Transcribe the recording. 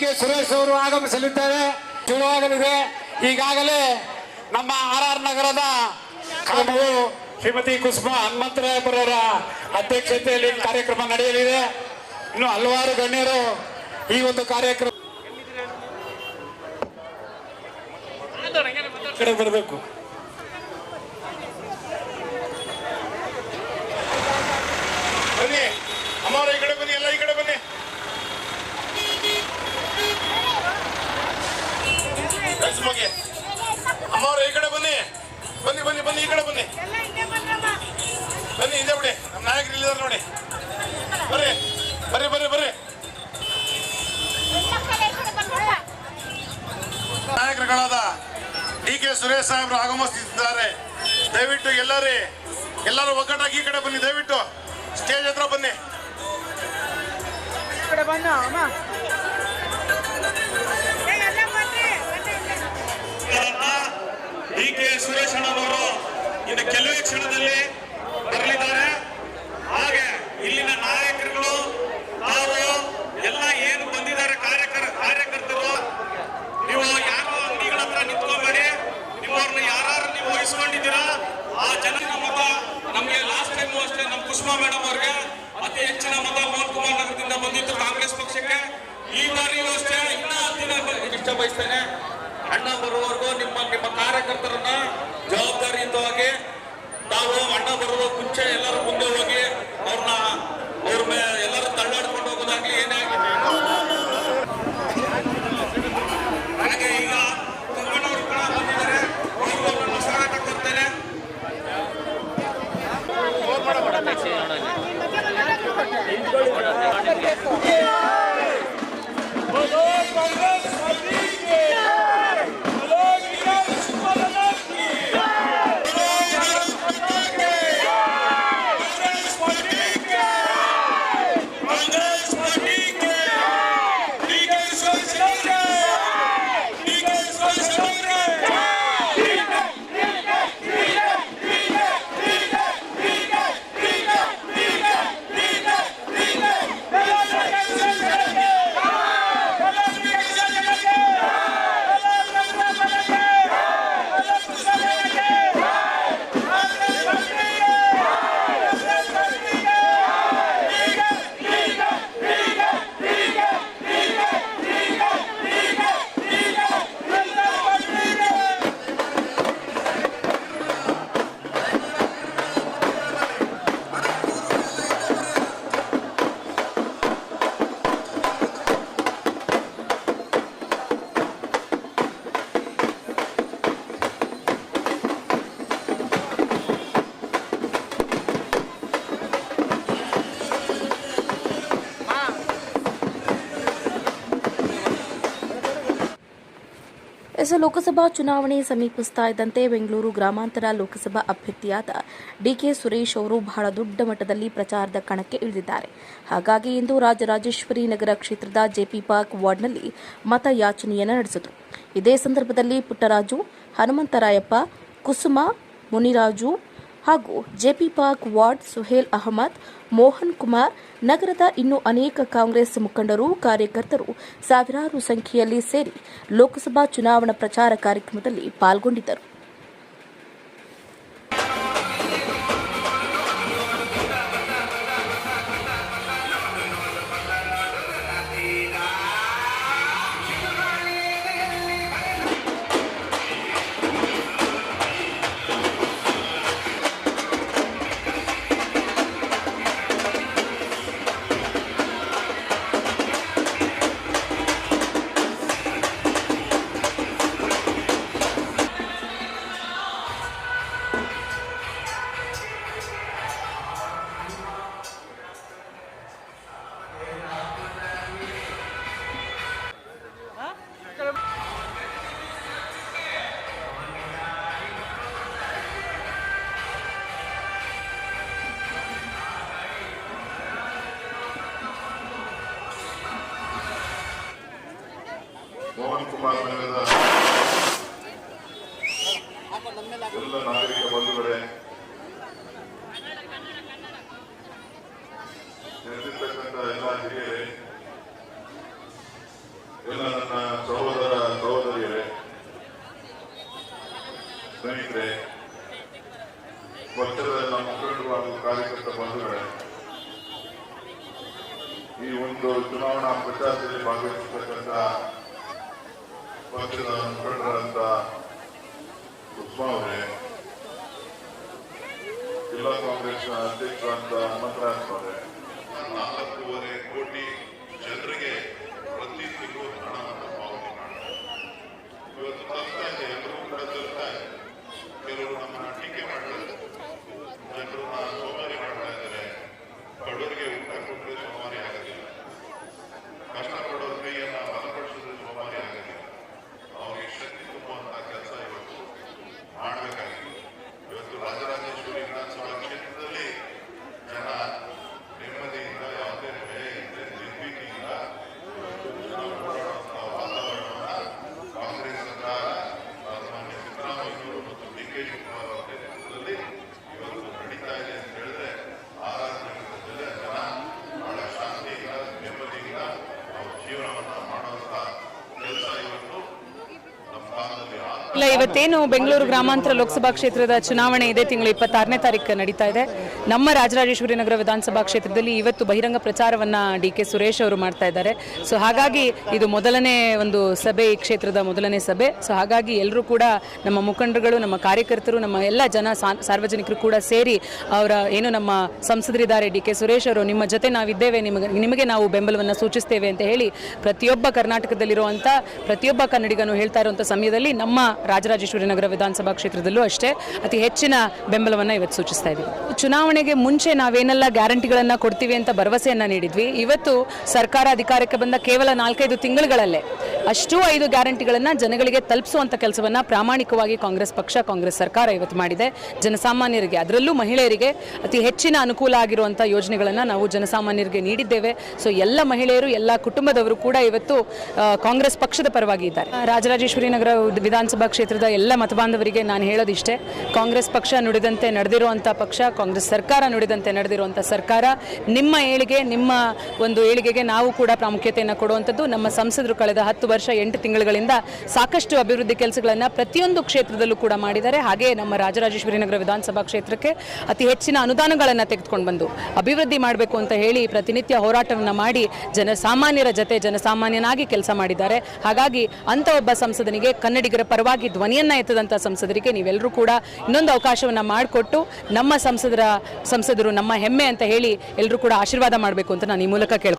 K Suresh ಅವರು ಆಗಮಿಸಲಿದ್ದಾರೆ. ಶುರುವಾಗಲಿದೆ ಈಗಾಗಲೇ ನಮ್ಮ ಆರ್ ಆರ್ ನಗರದ ಕಾರ್ಯಕ್ರಮವು ಶ್ರೀಮತಿ ಕುಸುಮಾ ಹನುಮಂತರಾಯಪುರರ ಅಧ್ಯಕ್ಷತೆಯಲ್ಲಿ ಕಾರ್ಯಕ್ರಮ ನಡೆಯಲಿದೆ. ಇನ್ನು ಹಲವಾರು ಗಣ್ಯರು ಈ ಒಂದು ಕಾರ್ಯಕ್ರಮ ಕಡೆ ಬರಬೇಕು ಬನ್ನಿ ಅಮ್ಮವ್ರ ಈ ಕಡೆ ಬನ್ನಿ ಎಲ್ಲ ಈ ಕಡೆ ಬನ್ನಿ ಕಳ್ಸ್ಮೋಗಿ ಅಮ್ಮವ್ರ ಈ ಕಡೆ ಬನ್ನಿ ಬನ್ನಿ ಬನ್ನಿ ಬನ್ನಿ ಈ ಕಡೆ ಬನ್ನಿ ಬನ್ನಿ ಇದೆ ಬಿಡಿ ನಮ್ಮ ನಾಯಕರು ಇಲ್ಲಿದ್ದಾರೆ ನೋಡಿ ಬರ್ರಿ ಬರ್ರಿ ಬರ್ರಿ ಬರ್ರಿ ನಾಯಕರುಗಳಾದ ಡಿ ಕೆ ಸುರೇಶ್ ಸಾಹೇಬರು ಆಗಮಿಸುತ್ತಿದ್ದಾರೆ ದಯವಿಟ್ಟು ಎಲ್ಲರೇ ಎಲ್ಲರೂ ಒಗ್ಗಟ್ಟಾಗಿ ಈ ಕಡೆ ಬನ್ನಿ ದಯವಿಟ್ಟು. ಸ್ಟೇಜ್ ಹತ್ರ ಬನ್ನಿ. ಡಿ ಕೆ ಸುರೇಶ್ ಅಣ್ಣನವರು ಇನ್ನು ಕೆಲವೇ ಕ್ಷಣದಲ್ಲಿ ಬರಲಿದ್ದಾರೆ ಹಾಗೆ ಇಲ್ಲಿನ ನಾಯಕರುಗಳು ತಾವು ಎಲ್ಲ ಏನು ಬಂದಿದ್ದಾರೆ ಕಾರ್ಯಕರ್ ಕಾರ್ಯಕರ್ತರು ನೀವು ಯಾರು ಅಂಗಡಿಗಳ ಹತ್ರ ನಿಂತ್ಕೋಬೇಡಿ ನಿಮ್ಮವ್ರನ್ನ ಯಾರು ನೀವು ವಹಿಸ್ಕೊಂಡಿದ್ದೀರಾ ಆ ಜನ ಮತ ನಮಗೆ ಲಾಸ್ಟ್ ಟೈಮ್ ಅಷ್ಟೇ ನಮ್ಮ ಕುಸುಮಾ ಮೇಡಮ್ ಅವ್ರಿಗೆ ಅತಿ ಹೆಚ್ಚಿನ ಮತ ಮೋಹನ್ ಕುಮಾರ್ ನಗರದಿಂದ ಬಂದಿತ್ತು ಕಾಂಗ್ರೆಸ್ ಪಕ್ಷಕ್ಕೆ. ಈ ಬಾರಿಯೂ ಅಷ್ಟೇ, ಇನ್ನೂ ದಿನ ಇಷ್ಟ ಬಯಸ್ತೇನೆ. ಅಣ್ಣ ಬರುವವರೆಗೂ ನಿಮ್ಮ ನಿಮ್ಮ ಕಾರ್ಯಕರ್ತರನ್ನ ಜವಾಬ್ದಾರಿಯುತವಾಗಿ ತಾವು ಅಣ್ಣ ಬರುವ ಮುಂಚೆ ಎಲ್ಲರೂ ಲೋಕಸಭಾ ಚುನಾವಣೆ ಸಮೀಪಿಸ್ತಾ ಇದ್ದಂತೆ ಬೆಂಗಳೂರು ಗ್ರಾಮಾಂತರ ಲೋಕಸಭಾ ಅಭ್ಯರ್ಥಿಯಾದ ಡಿಕೆ ಸುರೇಶ್ ಅವರು ಬಹಳ ದೊಡ್ಡ ಮಟ್ಟದಲ್ಲಿ ಪ್ರಚಾರದ ಕಣಕ್ಕೆ ಇಳಿದಿದ್ದಾರೆ. ಹಾಗಾಗಿ ಇಂದು ರಾಜರಾಜೇಶ್ವರಿ ನಗರ ಕ್ಷೇತ್ರದ ಜೆಪಿ ಪಾರ್ಕ್ ವಾರ್ಡ್ನಲ್ಲಿ ಮತಯಾಚನೆಯನ್ನು ನಡೆಸಿದರು. ಇದೇ ಸಂದರ್ಭದಲ್ಲಿ ಪುಟ್ಟರಾಜು, ಹನುಮಂತರಾಯಪ್ಪ, ಕುಸುಮ, ಮುನಿರಾಜು ಹಾಗೂ JP park ward Suhail Ahmed, Mohan Kumar, ನಗರದ ಇನ್ನೂ ಅನೇಕ ಕಾಂಗ್ರೆಸ್ ಮುಖಂಡರು, ಕಾರ್ಯಕರ್ತರು ಸಾವಿರಾರು ಸಂಖ್ಯೆಯಲ್ಲಿ ಸೇರಿ ಲೋಕಸಭಾ ಚುನಾವಣಾ ಪ್ರಚಾರ ಕಾರ್ಯಕ್ರಮದಲ್ಲಿ ಪಾಲ್ಗೊಂಡಿದ್ದರು. ಎಲ್ಲ ನಾಗರಿಕ ಬಂಧುಗಳೇ ನೆರೆದಿರ್ತಕ್ಕಂಥ ಎಲ್ಲ ಹಿರಿಯರೇ, ಎಲ್ಲ ನನ್ನ ಸಹೋದರ ಸಹೋದರಿಯರೇ, ಸ್ನೇಹಿತರೆ ಪಕ್ಷದ ಎಲ್ಲ ಮುಖಂಡರು ಹಾಗೂ ಕಾರ್ಯಕರ್ತ ಬಂಧುಗಳೇ, ಈ ಒಂದು ಚುನಾವಣಾ ಪ್ರಚಾರದಲ್ಲಿ ಭಾಗವಹಿಸತಕ್ಕಂಥ ಮುಖಂಡರಾದಂತ ಕುಸುಮಾ ಅವರೇ ಜಿಲ್ಲಾ ಕಾಂಗ್ರೆಸ್ನ ಅಧ್ಯಕ್ಷರಾದ ಹನುಮಂತರಾಜ್ ಅವರೇ. ನಾಲ್ಕೂವರೆ ಕೋಟಿ ಜನರಿಗೆ ಪ್ರತಿ ತಿಂಗಳು ಹಣವನ್ನು ಪಾವತಿ ಇವತ್ತು ತಲುಪ್ತಾ ಇದೆ, ಎಲ್ಲರೂ ಕೂಡ ತಲುಪ್ತಾ ಇದೆ. ಕೆಲವರು ನಮ್ಮನ್ನ ಟೀಕೆ ಜನರನ್ನ ಸೋಮಾರಿ ಮಾಡ್ತಾ ಇದ್ದಾರೆ ಬಡವರಿಗೆ ಊಟ ಕೊಟ್ಟರೆ ಸೋಮಾರಿ ಆಗೋದಿಲ್ಲ ಕಷ್ಟಪಡೋರ ಕೈಯನ್ನ ಬಲಪಡಿಸಿದ್ರೆ ಸೋಮಾರಿ ಆಗೋದಿಲ್ಲ ಅವರಿಗೆ ಶಕ್ತಿ ತುಂಬುವಂತ ಕೆಲಸ ಇವತ್ತು ಮಾಡಬೇಕಾಗಿದೆ ಇವತ್ತು ರಾಜರಾಜೇಶ್ವರಿ ವಿಧಾನಸಭಾ ಕ್ಷೇತ್ರದಲ್ಲಿ ಜನ ನೆಮ್ಮದಿಯಿಂದ ಯಾವುದೇ ಭಯ ಇಲ್ಲದೆ ನಿರ್ಭೀತಿಯಿಂದ ಇವತ್ತು ಜನ ಓಡಾಡುವಂತಹ ವಾತಾವರಣವನ್ನ ಕಾಂಗ್ರೆಸ್ ಸರ್ಕಾರ ಮಾನ್ಯ ಸಿದ್ದರಾಮಯ್ಯವರು ಮತ್ತು ಡಿ ಕೆ ಶಿವಕುಮಾರ್ ಅವರ ನೇತೃತ್ವದಲ್ಲಿ ಇವತ್ತು ನಡೀತಾ ಇದೆ ಅಂತ ಹೇಳಿದ್ರೆ ಆರಾಧ ನಗರದಲ್ಲಿ ಜನ ಬಹಳ ಶಾಂತಿಯಿಂದ ನೆಮ್ಮದಿಯಿಂದ ಅವ್ರ ಜೀವನವನ್ನ ಮಾಡುವಂತ ಕೆಲಸ ಇವತ್ತು ನಮ್ಮ ಕಾಲದಲ್ಲಿ ಆಗ್ತಾ ಇಲ್ಲ ಇವತ್ತೇನು ಬೆಂಗಳೂರು ಗ್ರಾಮಾಂತರ ಲೋಕಸಭಾ ಕ್ಷೇತ್ರದ ಚುನಾವಣೆ ಇದೆ ತಿಂಗಳು ಇಪ್ಪತ್ತಾರನೇ ತಾರೀಕು ನಡೀತಾ ಇದೆ. ನಮ್ಮ ರಾಜರಾಜೇಶ್ವರಿ ನಗರ ವಿಧಾನಸಭಾ ಕ್ಷೇತ್ರದಲ್ಲಿ ಇವತ್ತು ಬಹಿರಂಗ ಪ್ರಚಾರವನ್ನ ಡಿ ಕೆ ಸುರೇಶ್ ಅವರು ಮಾಡ್ತಾ ಇದ್ದಾರೆ. ಸೊ ಹಾಗಾಗಿ ಇದು ಮೊದಲನೇ ಒಂದು ಸಭೆ ಈ ಕ್ಷೇತ್ರದ ಮೊದಲನೇ ಸಭೆ. ಸೊ ಹಾಗಾಗಿ ಎಲ್ಲರೂ ಕೂಡ ನಮ್ಮ ಮುಖಂಡರುಗಳು, ನಮ್ಮ ಕಾರ್ಯಕರ್ತರು, ನಮ್ಮ ಎಲ್ಲ ಜನ ಸಾರ್ವಜನಿಕರು ಕೂಡ ಸೇರಿ ಅವರ ಏನು ನಮ್ಮ ಸಂಸದರಿದ್ದಾರೆ ಡಿ ಕೆ ಸುರೇಶ್ ಅವರು, ನಿಮ್ಮ ಜೊತೆ ನಾವಿದ್ದೇವೆ. ನಿಮಗೆ ನಿಮಗೆ ನಾವು ಬೆಂಬಲವನ್ನು ಸೂಚಿಸ್ತೇವೆ ಅಂತ ಹೇಳಿ ಪ್ರತಿಯೊಬ್ಬ ಕರ್ನಾಟಕದಲ್ಲಿರುವಂಥ ಪ್ರತಿಯೊಬ್ಬ ಕನ್ನಡಿಗನು ಹೇಳ್ತಾ ಇರುವಂಥ ಸಮಯದಲ್ಲಿ ನಮ್ಮ ರಾಜರಾಜೇಶ್ವರಿ ನಗರ ವಿಧಾನಸಭಾ ಕ್ಷೇತ್ರದಲ್ಲೂ ಅಷ್ಟೇ ಅತಿ ಹೆಚ್ಚಿನ ಬೆಂಬಲವನ್ನು ಇವತ್ತು ಸೂಚಿಸ್ತಾ ಇದ್ದೀವಿ. ಚುನಾವಣೆಗೆ ಮುಂಚೆ ನಾವೇನೆಲ್ಲ ಗ್ಯಾರಂಟಿಗಳನ್ನು ಕೊಡ್ತೀವಿ ಅಂತ ಭರವಸೆಯನ್ನು ನೀಡಿದ್ವಿ. ಇವತ್ತು ಸರ್ಕಾರ ಅಧಿಕಾರಕ್ಕೆ ಬಂದ ಕೇವಲ ನಾಲ್ಕೈದು ತಿಂಗಳುಗಳಲ್ಲೇ ಅಷ್ಟೂ ಐದು ಗ್ಯಾರಂಟಿಗಳನ್ನು ಜನಗಳಿಗೆ ತಲುಪಿಸುವಂಥ ಕೆಲಸವನ್ನು ಪ್ರಾಮಾಣಿಕವಾಗಿ ಕಾಂಗ್ರೆಸ್ ಪಕ್ಷ, ಕಾಂಗ್ರೆಸ್ ಸರ್ಕಾರ ಇವತ್ತು ಮಾಡಿದೆ. ಜನಸಾಮಾನ್ಯರಿಗೆ, ಅದರಲ್ಲೂ ಮಹಿಳೆಯರಿಗೆ ಅತಿ ಹೆಚ್ಚಿನ ಅನುಕೂಲ ಆಗಿರುವಂಥ ಯೋಜನೆಗಳನ್ನು ನಾವು ಜನಸಾಮಾನ್ಯರಿಗೆ ನೀಡಿದ್ದೇವೆ. ಸೊ ಎಲ್ಲ ಮಹಿಳೆಯರು, ಎಲ್ಲ ಕುಟುಂಬದವರು ಕೂಡ ಇವತ್ತು ಕಾಂಗ್ರೆಸ್ ಪಕ್ಷದ ಪರವಾಗಿ ಇದ್ದಾರೆ. ರಾಜರಾಜೇಶ್ವರಿ ನಗರ ವಿಧಾನಸಭಾ ಕ್ಷೇತ್ರದ ಎಲ್ಲ ಮತಬಾಂಧವರಿಗೆ ನಾನು ಹೇಳೋದಿಷ್ಟೇ, ಕಾಂಗ್ರೆಸ್ ಪಕ್ಷ ನುಡಿದಂತೆ ನಡೆದಿರುವಂಥ ಪಕ್ಷ, ಕಾಂಗ್ರೆಸ್ ಸರ್ಕಾರ ನುಡಿದಂತೆ ನಡೆದಿರುವಂಥ ಸರ್ಕಾರ, ನಿಮ್ಮ ಏಳಿಗೆ, ನಿಮ್ಮ ಒಂದು ಏಳಿಗೆಗೆ ನಾವು ಕೂಡ ಪ್ರಾಮುಖ್ಯತೆಯನ್ನು ಕೊಡುವಂಥದ್ದು ನಮ್ಮ ಸಂಸದರು ಕಳೆದ ಹತ್ತು ವರ್ಷ ಎಂಟು ತಿಂಗಳುಗಳಿಂದ ಸಾಕಷ್ಟು ಅಭಿವೃದ್ಧಿ ಕೆಲಸಗಳನ್ನು ಪ್ರತಿಯೊಂದು ಕ್ಷೇತ್ರದಲ್ಲೂ ಕೂಡ ಮಾಡಿದ್ದಾರೆ. ಹಾಗೆ ನಮ್ಮ ರಾಜರಾಜೇಶ್ವರಿ ನಗರ ವಿಧಾನಸಭಾ ಕ್ಷೇತ್ರಕ್ಕೆ ಅತಿ ಹೆಚ್ಚಿನ ಅನುದಾನಗಳನ್ನು ತೆಗೆದುಕೊಂಡು ಬಂದು ಅಭಿವೃದ್ಧಿ ಮಾಡಬೇಕು ಅಂತ ಹೇಳಿ ಪ್ರತಿನಿತ್ಯ ಹೋರಾಟವನ್ನು ಮಾಡಿ ಜನಸಾಮಾನ್ಯರ ಜತೆ ಜನಸಾಮಾನ್ಯನಾಗಿ ಕೆಲಸ ಮಾಡಿದ್ದಾರೆ. ಹಾಗಾಗಿ ಅಂಥ ಒಬ್ಬ ಸಂಸದನಿಗೆ ಕನ್ನಡಿಗರ ಪರವಾಗಿ ಧ್ವನಿಯನ್ನ ಎತ್ತದಂಥ ಸಂಸದರಿಗೆ ನೀವೆಲ್ಲರೂ ಕೂಡ ಇನ್ನೊಂದು ಅವಕಾಶವನ್ನು ಮಾಡಿಕೊಟ್ಟು ನಮ್ಮ ಸಂಸದರ ಸಂಸದರು ನಮ್ಮ ಹೆಮ್ಮೆ ಅಂತ ಹೇಳಿ ಎಲ್ಲರೂ ಕೂಡ ಆಶೀರ್ವಾದ ಮಾಡಬೇಕು ಅಂತ ನಾನು ಈ ಮೂಲಕ ಕೇಳ್ಕೊಳ್ತೀನಿ